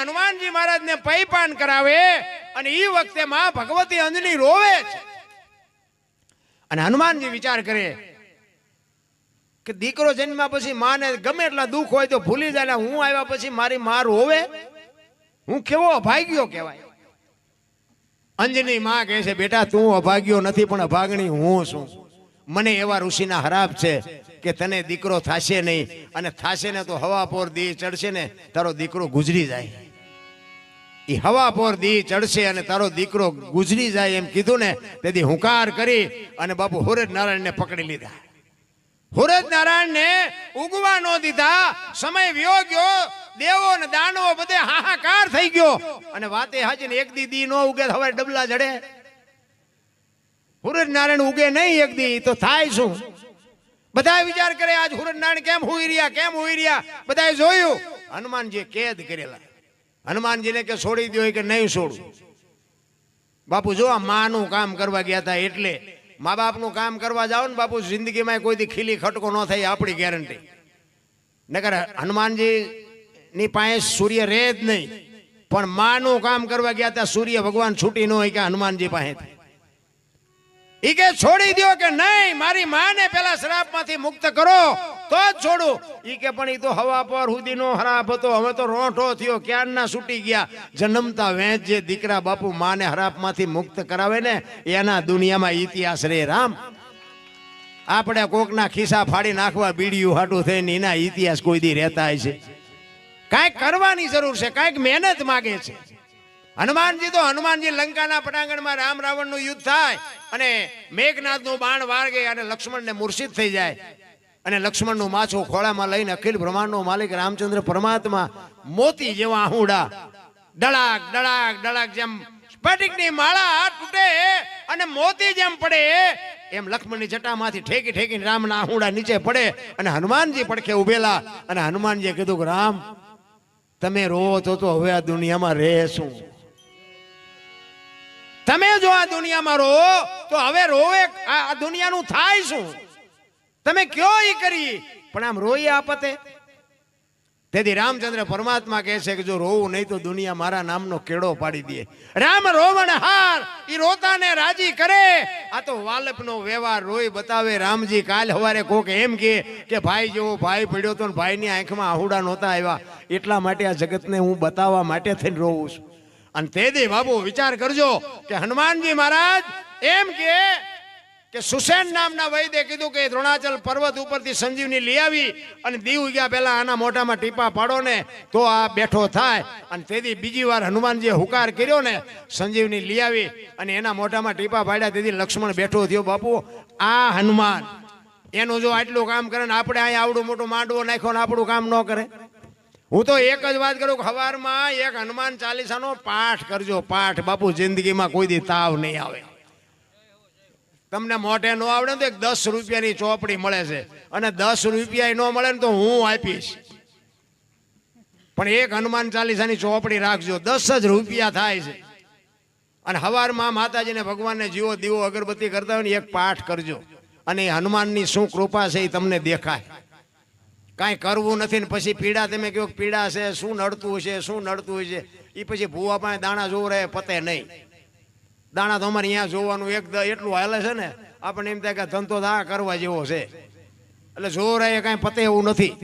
હનુમાનજી મહારાજ ને પૈપાન કરાવે અને એ વખતે માં ભગવતી અંજની રોવે છે. અને હનુમાનજી વિચાર કરે કે દીકરો જન્મ્યા પછી માને ગમે એટલા દુઃખ હોય તો ભૂલી જાય હું આવ્યા પછી મારી માં રોવે? હું કેવો અભાગ્યો કહેવાય? અંજની માં કહે છે, બેટા, તું અભાગ્યો નથી, પણ અભાગણી હું છું. મને એવા ઋષિના હરાબ છે કે તને દીકરો થાશે નહીં. અને થાશે ને તો હવા પોર દી ચડશે ને, તારો દીકરો ગુજરી જાય. હવા પોર દી ચડશે અને તારો દીકરો ગુજરી જાય એમ કીધું ને, તેથી હુંકાર કરી અને બાપુ હુરજ નારાયણને પકડી લીધા. હુરજ નારાયણને ઉગવા ન દીધા, સમય વ્યો ગયો, દેવો ને દાનવો બધે હાહાકાર થઈ ગયો. અને વાતે હાજી ને એક દી દી નો ઉગે હવે ડબલા જડે. હુરજ નારાયણ ઉગે નહીં એક દી, તો થાય શું? બધા વિચાર કરે, આજ હુરજ નારાયણ કેમ હુઈ રહ્યા, કેમ હુઈ રહ્યા? બધાએ જોયું હનુમાનજી કેદ કરેલા. હનુમાનજીને કે છોડી દો કે નહીં છોડું. બાપુ જો આ માનું કામ કરવા ગયા હતા એટલે મા બાપનું કામ કરવા જાઓ ને બાપુ, જિંદગીમાં કોઈ દી ખીલી ખટકો ન થાય આપણી ગેરંટી નકર હનુમાનજી ની પાસે સૂર્ય રહે જ નહીં, પણ માનું કામ કરવા ગયા હતા સૂર્ય ભગવાન છૂટી ન હોય કે હનુમાનજી પાસે ઈ કે છોડી દો કે નહીં, મારી માને પેલા શ્રાપમાંથી મુક્ત કરો. તો જ છોડું. ઈ કે પણ ઈ તો હવા પર હુદીનો હરાપ હતો. હવે તો રોંઠો થયો. ક્યારના છૂટી ગયા? જન્મતા વેંચ જે દીકરા બાપુ માને હરાપમાંથી મુક્ત કરાવે ને, એના દુનિયામાં ઇતિહાસ રે રામ. આપણે કોકના ખિસ્સા ફાડી નાખવા બીડીયું હાટું થઈને એના ઇતિહાસ કોઈ દી રહેતા છે. કાંઈક કરવાની જરૂર છે. કાંઈક મહેનત માગે છે. હનુમાનજી તો હનુમાનજી લંકાના પટાંગણમાં રામ રાવણનું યુદ્ધ થાય અને મેઘનાથનું બાણ વાળગે અને લક્ષ્મણને મૂર્છિત થઈ જાય. અને લક્ષ્મણનું માછું ખોળામાં લઈને અખિલ બ્રહ્માંડનો માલિક રામચંદ્ર પરમાત્મા મોતી જેવા આહુડા ડળાક ડળાક ડળાક જેમ સ્ફટિકની માળા તૂટે અને મોતી જેમ પડે, એમ લક્ષ્મણની જટામાંથી ઠેકી ઠેકીને રામના આહુડા નીચે પડે અને હનુમાનજી પડખે ઉભેલા અને હનુમાનજીએ કીધું કે રામ, તમે રોવો તો તો હવે આ દુનિયામાં રહેશું. તમે જો આ દુનિયામાં રોવો તો હવે રોવે આ દુનિયાનું થાય શું? તમે કયો એ કરી? પણ આમ રોઈ આપતે તેથી રામચંદ્ર પરમાત્મા કહે છે કે જો રોવું નહીં તો દુનિયા મારા નામનો કેળો પાડી દે. રામ રોવણ હાર, ઈ રોતાને રાજી કરે. આ તો વાલપનો વ્યવહાર રોઈ બતાવે. રામજી કાલ હવારે કોક એમ કે કે, ભાઈ જેવો ભાઈ પડ્યો તો ભાઈની આંખમાં આહુડા નહોતા આવ્યા. એટલા માટે આ જગતને હું બતાવવા માટે થઈને રોવું છું. અને તેથી બાબુ વિચાર કરજો કે, હનુમાનજી મહારાજ, એમ કે કે સુસેન નામના વૈદ્ય કીધું કે દ્રોણાચલ પર્વત ઉપરથી સંજીવની લઈ આવી અને દીવ ગયા પહેલા આના મોઢામાં ટીપા પાડો ને તો આ બેઠો થાય. અને તેથી બીજી વાર હનુમાનજીએ હુકાર કર્યો ને, સંજીવની લઈ આવી અને એના મોઢામાં ટીપા પાડ્યા. તેથી લક્ષ્મણ બેઠો થયો, બાપુ, આ હનુમાન, એનું જો આટલું કામ કરે ને આપણે અહીંયા આવડું મોટું માંડવો નાખ્યો ને આપણું કામ ન કરે. હું તો એક જ વાત કરું સવારમાં એક હનુમાન ચાલીસાનો પાઠ કરજો, પાઠ. બાપુ, જિંદગીમાં કોઈ દી તાવ નહીં આવે. તમને મોઢે ન આવડે તો એક દસ રૂપિયાની ચોપડી મળે છે. અને દસ રૂપિયા ન મળે ને તો હું આપીશ. પણ એક હનુમાન ચાલીસાની ચોપડી રાખજો. દસ જ રૂપિયા થાય છે. અને હવારમાં માતાજીને ભગવાનને જીવો દીવો અગરબત્તી કરતા હોય ને એક પાઠ કરજો. અને એ હનુમાનની શું કૃપા છે એ તમને દેખાય. કાંઈ કરવું નથી ને પછી પીડા તમે કહો પીડા છે, શું નડતું હશે શું નડતું હશે એ પછી ભૂવા પાસે દાણા જોવું રહે પતે નહીં. દાણા તો અમારે અહીંયા જોવાનું એક એટલું હાલે છે ને, આપણને એમ થાય કે ધંધો દા કરવા જેવો છે. એટલે જોર એ કાંઈ પતે એવું નથી.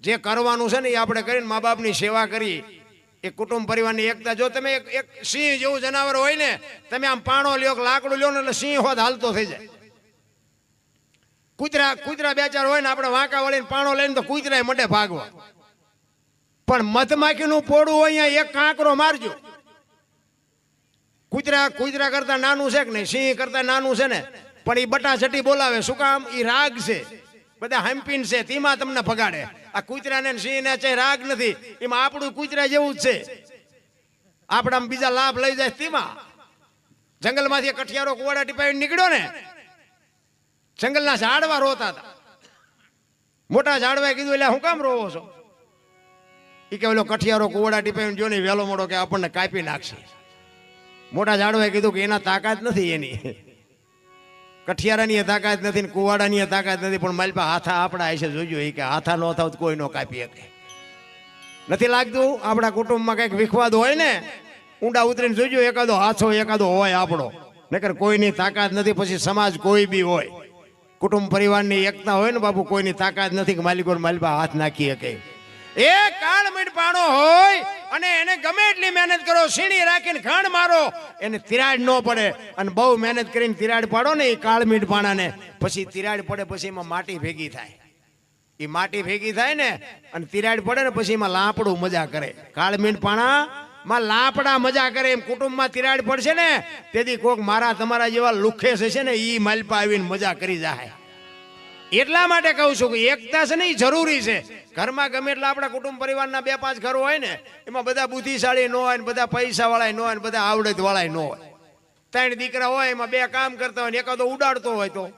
જે કરવાનું છે ને એ આપણે કરીને મા બાપની સેવા કરી. એ કુટુંબ પરિવારની એકતા. જો તમે એક સિંહ જેવું જનાવર હોય ને, તમે આમ પાણો લ્યો લાકડું લ્યો ને એટલે સિંહ હોત હાલતો થઈ જાય. કૂતરા કૂતરા બે ચાર હોય ને આપણે વાંકા વળીને પાણો લઈને તો કૂતરાય મટે ભાગવા. પણ મધમાખીનું પોડું હોય અહીંયા એક કાંકરો મારજો. કૂતરા કૂતરા કરતા નાનું છે કે નહીં? સિંહ કરતા નાનું છે ને? પણ એ બટાછટી બોલાવે. શું કામ? એ રાગ છે. બધા હમ્પીન છે. તેમાં તમને ભગાડે આ કૂતરાને સિંહને છે રાગ નથી. એમાં આપણું કૂતરા જેવું જ છે. આપણા બીજા લાભ લઈ જાય તેમાં જંગલમાંથી કઠિયારો કુવાડા ટીપાઈ નીકળ્યો ને? જંગલના ઝાડવા રોતા હતા. મોટા ઝાડવાએ કીધું, એટલે હું કામ રોવો છો? એ કે, ઓલો કઠિયારો કુવાડા ટીપાઈ જો ને વહેલો મોડો કે આપણને કાપી નાખશે. મોટા ઝાડવાએ કીધું કે એના તાકાત નથી એની. કઠિયારાની તાકાત નથી ને કુવાડાની તાકાત નથી, પણ મારી પાસે હાથા આપણા હશે જોજો એ કે હાથા ન થાવ કોઈ ન કાપી શકે. નથી લાગતું? આપણા કુટુંબમાં કંઈક વિખવાદ હોય ને, ઊંડા ઉતરીને જોજો, એકાદો હાથો, એકાદો હોય આપણો. નકર કોઈની તાકાત નથી, પછી સમાજ કોઈ બી હોય. કુટુંબ પરિવારની એકતા હોય ને બાપુ, કોઈની તાકાત નથી કે માલિકો માલિકા હાથ નાખી શકે. એ કાળ મીંડપાણો હોય અને એને ગમે એટલી મહેનત કરો, સીણી રાખીને ઘણ મારો, એને તિરાડ ન પડે. અને બહુ મહેનત કરીને તિરાડ પાડો ને એ કાળ મીંડપાણાને પછી તિરાડ પડે, પછી એમાં માટી ભેગી થાય. એ માટી ભેગી થાય ને, અને તિરાડ પડે ને પછી એમાં લાપડું મજા કરે. કાળ મીંડપાણા માં લાપડા મજા કરે. એમ કુટુંબમાં તિરાડ પડશે ને, તેથી કોક મારા, તમારા જેવા લુખેસ હશે ને એ માલપા આવીને મજા કરી જાય એટલા માટે કહું છું કે એકતા છે ને એ જરૂરી છે. ઘરમાં ગમે એટલા આપણા કુટુંબ પરિવારના બે પાંચ ઘરો હોય ને, એમાં બધા બુદ્ધિશાળી ન હોય ને, બધા પૈસા વાળા ન હોય ને, બધા આવડત વાળા ન હોય. ત્રણ દીકરા હોય, એમાં બે કામ કરતા હોય ને, એકાદો ઉડાડતો હોય તો.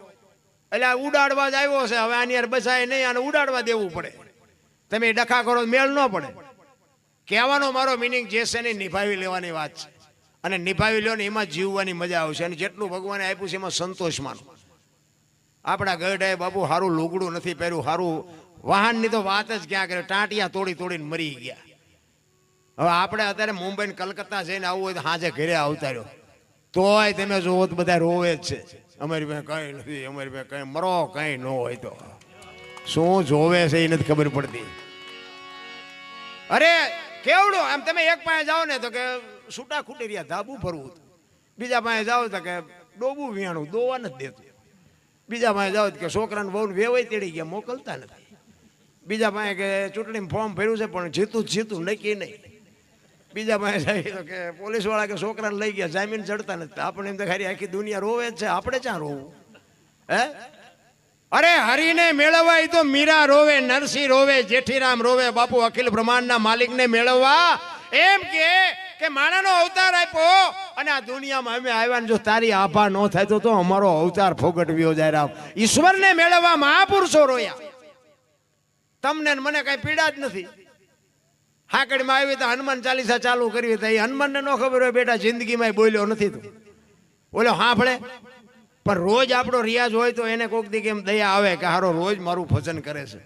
એટલે આ ઉડાડવા જ આવ્યો છે, હવે આની યાર બસાય નહીં, આને ઉડાડવા દેવું પડે. તમે ડખા કરો મેળ ન પડે. કહેવાનો મારો મિનિંગ જે છે ને નિભાવી લેવાની વાત છે. અને નિભાવી લો ને, એમાં જીવવાની મજા આવશે. અને જેટલું ભગવાને આપ્યું છે, એમાં સંતોષ માનો આપણા ગઢે બાબુ સારું લુગડું નથી પહેર્યું સારું વાહનની તો વાત જ ક્યાં કરે? ટાંટિયા તોડી તોડીને મરી ગયા. હવે આપણે અત્યારે મુંબઈ ને કલકત્તા જઈને આવવું હોય તો હાજે ઘરે આવતા રહ્યો તોય તમે જોવો તો બધા રોવે જ છે. અમારી પાસે કઈ નથી, અમારી પાસે કઈ મરો કઈ ન હોય તો. શું જોવે છે એ નથી ખબર પડતી. અરે, કેવડું? આમ તમે એક પાસે જાઓ ને તો કે છૂટા ખૂટી રહ્યા ધાબુ ફરવું બીજા પાસે જાઓ તો કે ડોબું વિયાણું દોવા નથી દેતું. બીજા પાસે જાઓ કે છોકરાને બહુ વેવાય તેડી ગયા, મોકલતા નથી. બીજા પાસે કે ચૂંટણીમાં ફોર્મ ભર્યું છે, પણ જીતું જીતું, નક્કી નહીં. બીજા પાસે જાય તો કે પોલીસવાળા કે છોકરાને લઈ ગયા, જામીન ચડતા નથી. આપણે એમ તો આખી દુનિયા રોવે છે, આપણે ક્યાં રોવું? હે? અરે હરિને મેળવવા તો મીરા રોવે, નરસિંહ રોવે, જેઠીરામ રોવે, બાપુ અખિલ બ્રહ્માંડના માલિકને મેળવવા. એમ કે કે માણાનો અવતાર આપ્યો અને આ દુનિયામાં અમે આવ્યા જો તારી આભા ન થાય તો અમારો અવતાર ફોગટવ્યો જાય રામ. ઈશ્વરને મેળવવા મહાપુરુષો રોયા. તમને મને કઈ પીડા જ નથી. હાકડીમાં આવી તો હનુમાન ચાલીસા ચાલુ કરવી તો એ હનુમાનને ન ખબર હોય બેટા જિંદગીમાં બોલ્યો નથી તું. બોલ્યો હા ભળે પણ રોજ આપણો રિયાઝ હોય તો એને કોક દી કેમ દયા આવે કે હારો રોજ મારું ભજન કરે છે.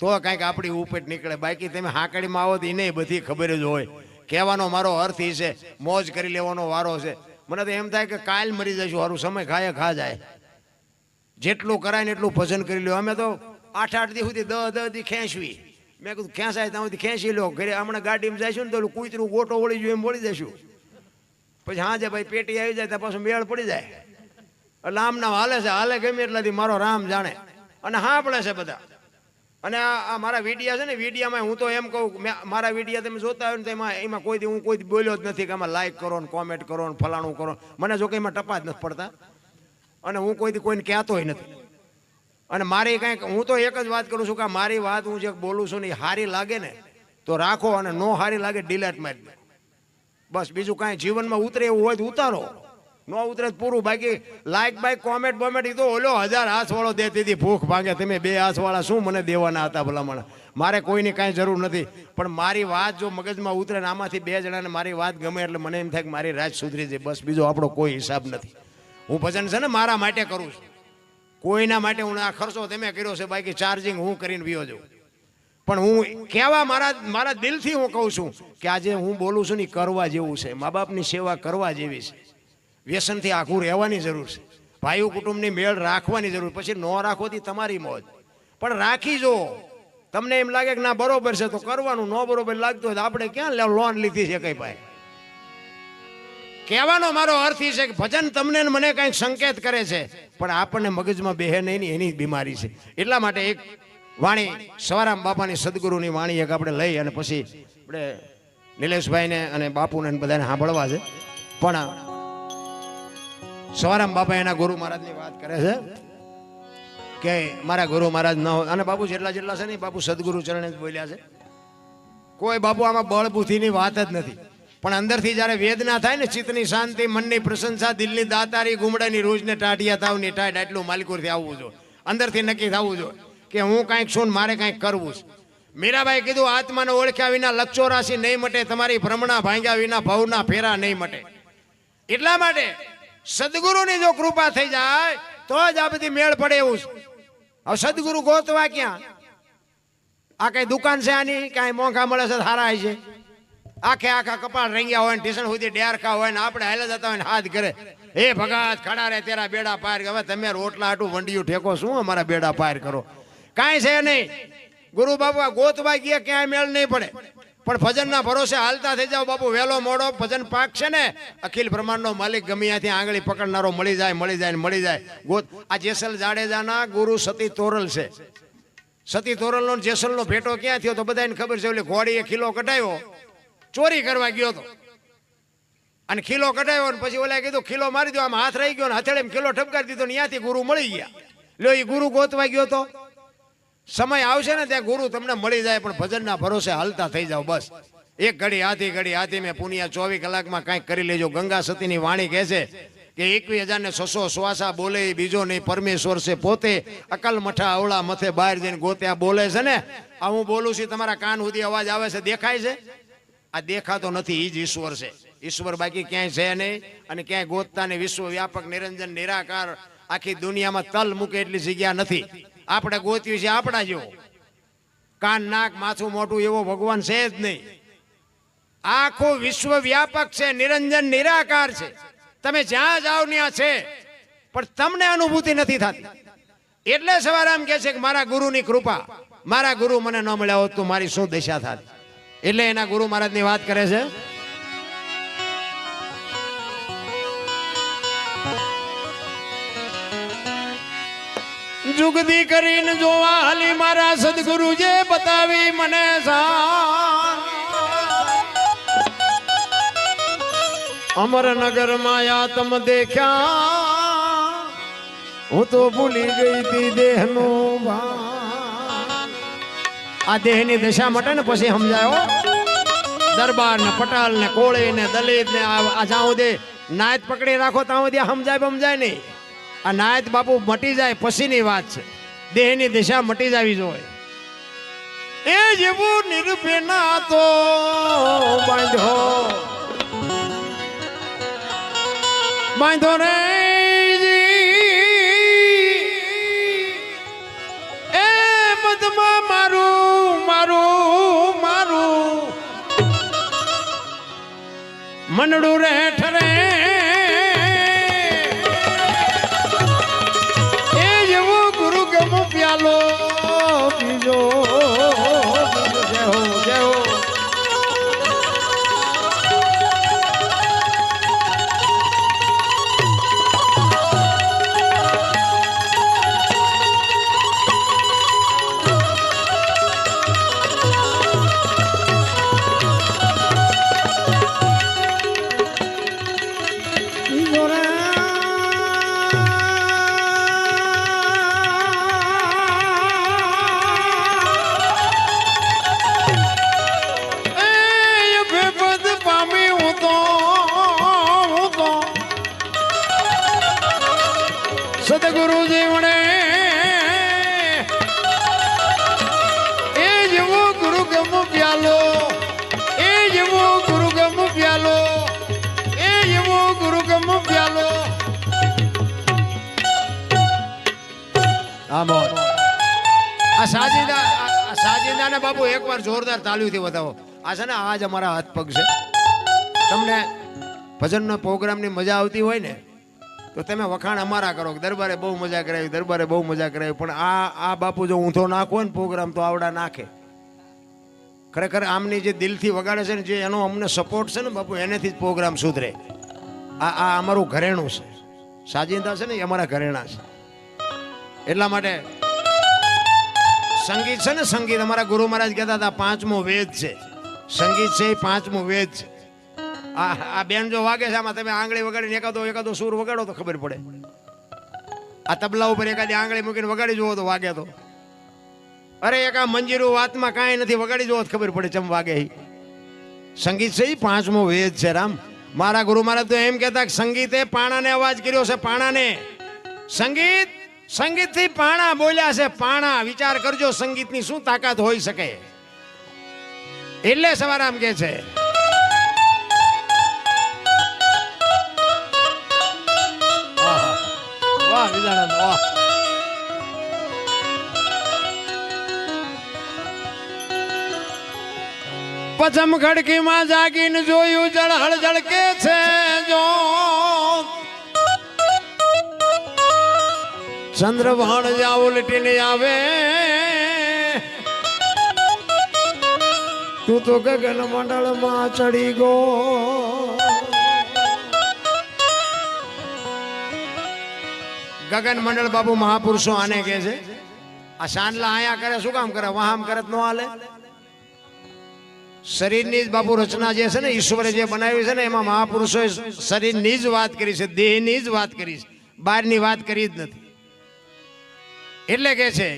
તો કાંઈક આપણી ઉપેટ નીકળે. બાકી તમે હાકડીમાં આવો તો એને બધી ખબર જ હોય. કહેવાનો મારો અર્થ એ છે, મોજ કરી લેવાનો વારો છે. મને તો એમ થાય કે કાલ મરી જશું સારું સમય ખાય, ખા જાય. જેટલું કરાય ને એટલું ભજન કરી લ્યો. અમે તો આઠ આઠ દી સુધી દહ દહ દી ખેંચવી. મેં કીધું, ખેંચાય ત્યાં સુધી ખેંચી લો ઘરે હમણાં ગાડીમાં જઈશું ને તો કૂતરું ગોટો વળી જોઈએ એમ વળી જઈશું. પછી હાજે ભાઈ, પેટી આવી જાય તો પાછું મેળ પડી જાય. એટલે આમ નામ હાલે છે. હાલે ગમે એટલાથી મારો રામ જાણે. અને હા પડે છે બધા. અને આ મારા વિડિયા છે ને, વિડિયામાં હું તો એમ કહું મારા વિડિયા તમે જોતા હોય ને એમાં એમાં કોઈ હું કોઈ બોલ્યો જ નથી કે આમાં લાઈક કરો ને કોમેન્ટ કરો ને ફલાણું કરો. મને જો કે એમાં ટપા જ નથી પડતા. અને હું કોઈ દી કોઈને કહેતોય નથી. અને મારી કાંઈક હું તો એક જ વાત કરું છું કે મારી વાત હું જે બોલું છું ને એ સારી લાગે ને, તો રાખો અને નો સારી લાગે ડિલેટ મારી બસ બીજું કાંઈ જીવનમાં ઉતરે એવું હોય તો ઉતારો. ન ઉતરે પૂરું. બાકી લાઈક બાઈક કોમેન્ટ બોમેન્ટ એ તો ઓલો હજાર હાથવાળો દેતી હતી ભૂખ ભાગે. તમે બે હાથવાળા શું મને દેવાના હતા ભલામણ? મારે કોઈની કાંઈ જરૂર નથી. પણ મારી વાત જો મગજમાં ઉતરે ને આમાંથી બે જણાને મારી વાત ગમે એટલે મને એમ થાય કે મારી રાત સુધરી જાય બસ બીજો આપણો કોઈ હિસાબ નથી. હું ભજન છે ને મારા માટે કરું છું. કોઈના માટે હું આ ખર્ચો તમે કર્યો છે બાકી ચાર્જિંગ હું કરીને વિયો જાઉં. પણ હું કહેવા મારા મારા દિલથી હું કહું છું કે આજે હું બોલું છું ને કરવા જેવું છે. મા બાપની સેવા કરવા જેવી છે. વ્યસનથી આખું રહેવાની જરૂર છે. ભાઈઓ કુટુંબની મેળ રાખવાની જરૂર, પછી ન રાખોથી તમારી મોજ. પણ રાખી જો. તમને એમ લાગે કે ના, બરોબર છે, તો કરવાનું, ન બરોબર લાગતું હોય તો આપણે ક્યાં લોન લીધી છે કઈ ભાઈ? કહેવાનો મારો અર્થ એ છે કે ભજન તમને મને કંઈક સંકેત કરે છે, પણ આપણને મગજમાં બેહે નહીં એની બીમારી છે. એટલા માટે એક વાણી, સવારામ બાપાની સદગુરુની વાણી એક આપણે લઈ અને પછી આપણે નિલેશભાઈને અને બાપુને બધાને સાંભળવા છે. પણ સવારામ બાપા એના ગુરુ મહારાજની વાત કરે છે કે મારા ગુરુ મહારાજ ન અને બાપુ જેટલા જેટલા છે ને બાપુ સદગુરુ ચરણે જ બોલ્યા છે. કોઈ બાપુ આમાં બળ બુદ્ધિની વાત જ નથી. પણ અંદરથી જ્યારે વેદના થાય ને, ચિત્તની શાંતિ, મનની પ્રશંસા, દિલની દાતારી, ગુમડાની રોજને, ટાઢિયા તાવની ટાઢ એટલું માલિકુરથી આવવું જોઈએ. અંદરથી નક્કી થવું જોઈએ કે હું કાંઈક છું મારે કાંઈક કરવું છે. મીરાબાઈ કીધું, આત્માને ઓળખ્યા વિના લક્ષો રાશિ નહીં મટે, તમારી ભ્રમણા ભાંગ્યા વિના ભવના ફેરા નહીં મટે. એટલા માટે સદગુરુની જો કૃપા થઈ જાય, તો જ આ બધી મેળ પડે એવું હવે સદગુરુ ગોતવા ક્યાં? આ કઈ દુકાન છે આની? કાંઈ મોંઘા મળે છે સારા છે. આખે આખા કપાળ રંગ્યા હોય ને સુધી ડેરખા હોય ને આપણે હાલે જતા હોય ને હાથ કરે એ ભગાત, ખડા રે તેરા બેડા પાર હવે તમે રોટલા આટું વંડિયું ઠેકો, શું અમારા બેડા પાર કરો? કાંઈ છે નહીં. ગુરુ બાપુ ગોતવા ગયા, ક્યાંય મેળ નહીં પડે. પણ ભજનના ભરોસે હાલતા થઈ જાવ બાપુ, વહેલો મોડો, ભજન પાક છે ને, અખિલ બ્રહ્માંડનો માલિક ગમે ત્યાંથી આંગળી પકડનારો મળી જાય મળી જાય મળી જાય. ગોત, આ જેસલ જાડેજાના ગુરુ સતી તોરલ છે. સતી તોરલનો જેસલનો ભેટો ક્યાં થયો તો બધાને ખબર છે, ઓલી ઘોડીએ ખીલો કઢાવ્યો. ચોરી કરવા ગયો તો. અને ખીલો કઢાવ્યો ને પછી ઓલા કીધું, ખીલો મારી દો આમ હાથ રહી ગયો ને હથેળે ખીલો ઠપકારી દીધો ને ત્યાંથી ગુરુ મળી ગયા. લ્યો એ ગુરુ ગોતવા ગયો તો. સમય આવશે ને ત્યાં ગુરુ તમને મળી જાય, પણ ભજનના ભરોસે હાલતા થઈ જાવ બસ. એક ઘડી હાથી ઘડી હાથી મેં પુનિયા ચોવીસ કલાકમાં કાંઈક કરી લેજો. ગંગા સતીની વાણી કહે છે કે એકવીસ હજાર ને છસો શ્વાસા બોલે બીજો નહીં, પરમેશ્વર છે પોતે. અકલ મઠા અવળા મથે બહાર જઈને ગોત્યા બોલે છે ને. આ હું બોલું છું, તમારા કાન સુધી અવાજ આવે છે, દેખાય છે? આ દેખાતો નથી એ જ ઈશ્વર છે. ઈશ્વર બાકી ક્યાંય છે નહીં અને ક્યાંય ગોતતા ને વિશ્વ વ્યાપક નિરંજન, નિરાકાર, આખી દુનિયામાં તલ મૂકે એટલી જગ્યા નથી. આપણે ગોત્યું છે, આપણા જેવો. કાન, નાક, માથું મોટું એવો ભગવાન છે જ નહીં. આખું વિશ્વ વ્યાપક છે, નિરંજન, નિરાકાર છે. તમે જ્યાં જાઓ ત્યાં છે, પણ તમને અનુભૂતિ નથી થતી. એટલે સવારે આમ કહે છે કે મારા ગુરુની કૃપા, મારા ગુરુ મને ન મળ્યા હોત તો મારી શું દશા થાત? એટલે એના ગુરુ મહારાજની વાત કરે છે જુગદી કરીને જોવા હાલી મારા સદગુરુ જે બતાવી મને અમરનગર માયા તમ દેખ્યા. હું તો ભૂલી ગઈ તી દેહનું. આ દેહની દશા માટે ને પછી સમજાયો દરબાર ને પટાલ ને કોળી ને દલિત ને આ જાઉં દે નાયત પકડી રાખો ત્યાં સુધી સમજાય સમજાય નહીં. આ નાયત બાપુ મટી જાય પછીની વાત છે. દેહની દિશા મટી જવી જોઈએ. એ જેવું નિર્ભેના તો બાંધો. બાંધો રે એ મધમાં મારું મારું મારું. મનડું રે આ મોત આ સાજીદા આ સાજીદાને બાપુ એકવાર જોરદાર તાળીઓથી બતાવો આ છે ને, આ જ અમારા હાથ પગ છે. તમને ભજનનો પ્રોગ્રામની મજા આવતી હોય ને, તો તમે વખાણ અમારા કરો દરબારે બહુ મજા કરાવી, દરબારે બહુ મજા કરાવી. પણ આ આ બાપુ જો ઊંધો નાખો ને પ્રોગ્રામ, તો આવડા નાખે. ખરેખર આમની જે દિલથી વગાડે છે ને, જે એનો અમને સપોર્ટ છે ને બાપુ, એનેથી જ પ્રોગ્રામ સુધરે. આ આ અમારું ઘરેણું છે. સાજિંદા છે ને, એ અમારા ઘરેણા છે. એટલા માટે સંગીત છે ને, સંગીત. અમારા ગુરુ મહારાજ કહેતા હતા, પાંચમો વેદ છે. સંગીત છે એ પાંચમો વેદ છે. આ આ બેન જો વાગે છે, આમાં તમે આંગળી વગાડીને એકાદો એકાદો સૂર વગાડો તો ખબર પડે. આ તબલા ઉપર એકાદી આંગળી મૂકીને વગાડી જુઓ તો વાગે તો. અરે, એક આ મંજીરું વાતમાં કાંઈ નથી, વગાડી જુઓ ખબર પડે ચમ વાગે. સંગીત છે એ પાંચમો વેદ છે, રામ. મારા ગુરુ મહારાજ તો એમ કહેતા સંગીતે પાણાને અવાજ કર્યો છે, પાણાને. સંગીત સંગીતથી પાણા બોલ્યા છે. પાણા વિચાર કરજો સંગીતની શું તાકાત હોઈ શકે? એટલે સવારે આમ કે છે. વાહ વિદાનંદ વાહ પચમ ખડકીમાં જાગીને જોયું જળ જળહળ કે છે. જો ચંદ્રભાણ જા ઉલટીને આવે તું તો ગગન મંડળમાં ચડી ગો ગગન મંડળ બાબુ મહાપુરુષો આને કહે છે આ સાંડલા આયા કરે શું કામ કરે વહામ કરે તો ન હાલે શરીરની જ બાપુ રચના જે છે ને ઈશ્વરે જે બનાવી છે ને એમાં મહાપુરુષોએ શરીરની જ વાત કરી છે દેહની જ વાત કરી છે બહારની વાત કરી જ નથી એટલે કે છે,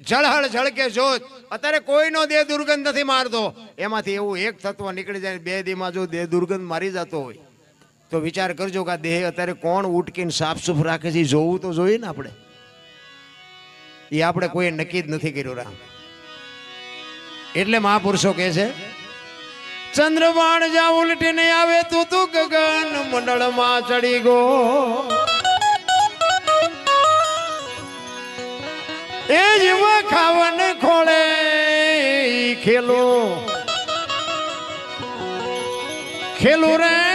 જળહળ ઝળકે જોત. અત્યારે કોઈનો દેહ દુર્ગંધ નથી મારતો. એમાંથી એવું એક તત્વ નીકળી જાય બે દીમાં જો દેહ દુર્ગંધ મારી જતો હોય, તો વિચાર કરજો કે આ દેહ અત્યારે કોણ ઉટકીને સાફ સુફ રાખે છે જોવું તો જોઈએ ને આપણે. એ આપણે કોઈ નક્કી જ નથી કર્યું, રામ. એટલે મહાપુરુષો કહે છે ચંદ્રબાણ જા ઉલટીને આવે તું તું ગગન મંડળમાં ચડી ગો. એ જીવ ખાવન ખોળે ખેલો. ખેલું રે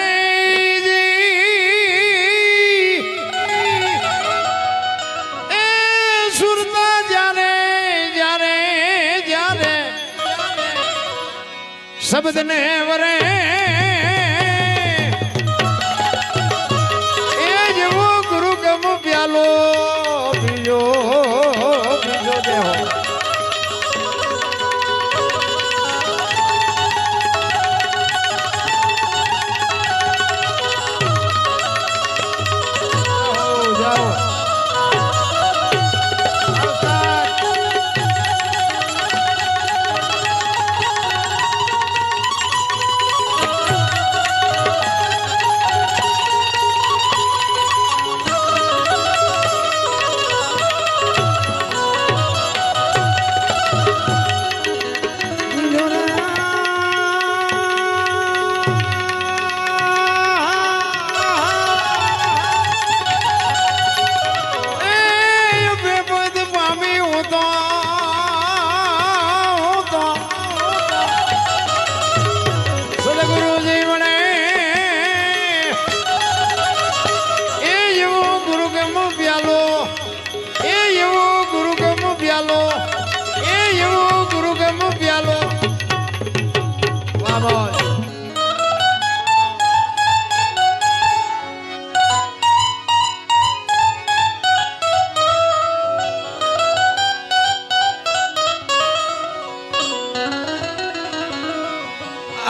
શબ્દ ને વરે. એ જેવો ગુરુ ગમ પ્યાલો. વાહ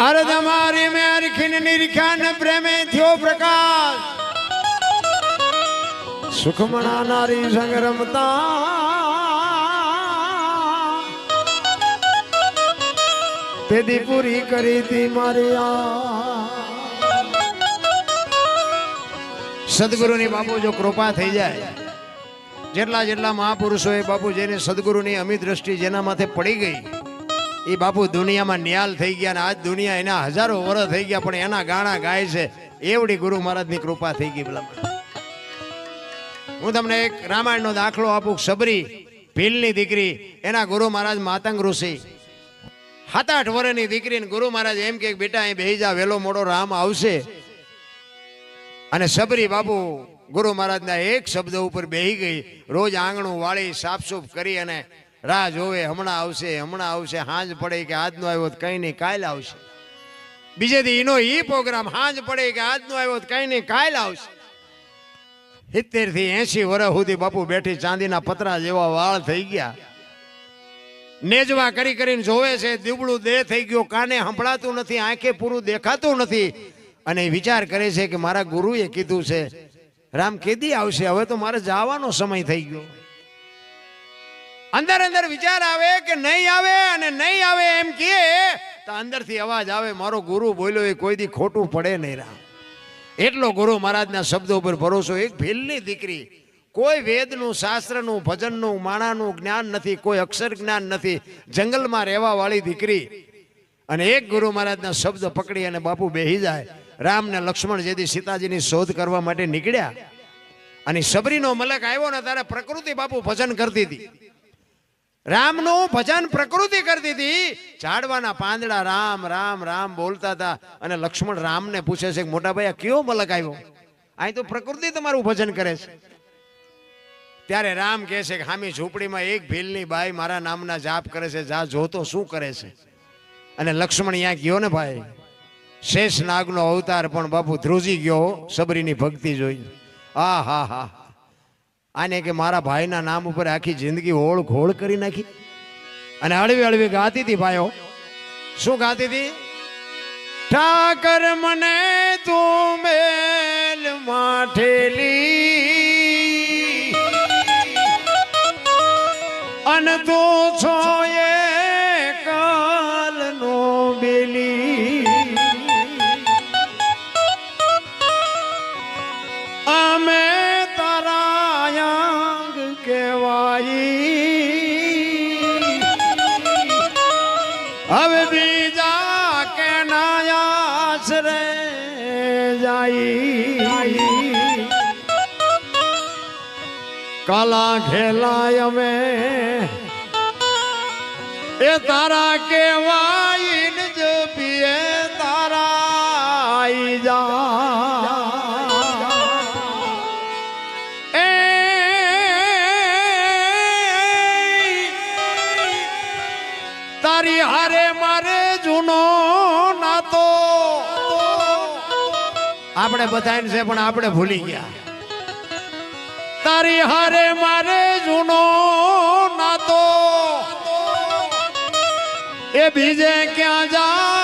અરે તમારી મેં અરખીન નિરખાન પ્રેમે થયો પ્રકાશ. સુખમણા નારી સંગ રમતા તેદી પૂરી કરી તી મારી આ. સદગુરુની બાપુ જો કૃપા થઈ જાય, જેટલા જેટલા મહાપુરુષોએ બાપુ જેની સદગુરુની અમી દ્રષ્ટિ જેના માથે પડી ગઈ, એ બાપુ દુનિયામાં ન્યાલ થઈ ગયા અને આજ દુનિયા એના હજારો વર્ષ થઈ ગયા, પણ એના ગાણા ગાય છે. એવડી ગુરુ મહારાજની કૃપા થઈ ગઈ ભલા હું તમને એક રામાયણનો દાખલો આપું, સબરી ભીલની દીકરી, એના ગુરુ મહારાજ માતંગ ઋષિ. સાત આઠ વર્ષની દીકરીને ગુરુ મહારાજ એમ કે, બેટા, અહીં બેહી જા, વેલો મોડો રામ આવશે. અને સબરી બાપુ ગુરુ મહારાજના એક શબ્દ ઉપર બેહી ગઈ. રોજ આંગણું વાળી, સાફસૂફ કરી અને રાહ જોવે, હમણાં આવશે હમણાં આવશે, હાંજ પડે કે આજનો આવ્યો તો કઈ નહીં, કાલ આવશે. બીજે એનો ઈ પ્રોગ્રામ, હાંજ પડે કે આજનો આવ્યો તો કઈ નહીં, કાલ આવશે. સિત્તેરથી એસી વર્ષ સુધી બાપુ બેઠી ચાંદીના પતરા જેવા વાળ થઈ ગયા. નેજવા કરી કરીને જોવે છે દીબડું દેહ થઈ ગયો, કાને સંભળાતું નથી, આંખે પૂરું દેખાતું નથી. અને વિચાર કરે છે કે મારા ગુરુએ કીધું છે, રામ, કેદી આવશે? હવે તો મારે જવાનો સમય થઈ ગયો. અંદર અંદર વિચાર આવે કે નહીં આવે અને નહીં આવે એમ કહે, તો અંદરથી અવાજ આવે, મારો ગુરુ બોલ્યો, એ કોઈ દી ખોટું પડે નહીં, રામ. એટલો ગુરુ મહારાજના શબ્દો ઉપર ભરોસો. એક ભીલની દીકરી કોઈ વેદનું, શાસ્ત્રનું, ભજનનું, માણાનું જ્ઞાન નથી, કોઈ અક્ષર જ્ઞાન નથી. જંગલમાં રહેવા વાળી દીકરી અને એક ગુરુ મહારાજના શબ્દ પકડી અને બાપુ બેહી જાય. રામ ને લક્ષ્મણ જેથી સીતાજીની શોધ કરવા માટે નીકળ્યા. અને સબરીનો મલક આવ્યો ને ત્યારે પ્રકૃતિ બાપુ ભજન કરતી હતી. રામનું ભજન પ્રકૃતિ કરતી હતી. ઝાડવાના પાંદડા રામ રામ રામ બોલતા હતા. અને લક્ષ્મણ રામને પૂછે છે મોટા ભાઈ આ કયો મલક આવ્યો? અહીં તો પ્રકૃતિ તમારું ભજન કરે છે. ત્યારે રામ કહે છે કે, હામી ઝૂંપડીમાં એક ભીલની બાઈ મારા નામના જાપ કરે છે, જા જોતો શું કરે છે. અને લક્ષ્મણ અહીંયા ગયો ને ભાઈ, શેષ નાગનો અવતાર પણ બાપુ ધ્રુજી ગયો સબરીની ભક્તિ જોઈ. આ હા હા આને કે મારા ભાઈના નામ ઉપર આખી જિંદગી ઓળ ઘોળ કરી નાખી. અને હળવી હળવી ગાતી હતી ભાઈઓ. શું ગાતી હતી? ઠાકર મને તું મેલ માઠેલી અન તું કલા ઘેલાય અમે. એ તારા કેવાય જો પીએ તારા જા. એ તારી હારે મારે જૂનો નાતો. આપણે બધાને છે, પણ આપણે ભૂલી ગયા. તારી હારે મારે જૂનો નાતો. એ બીજે ક્યાં જા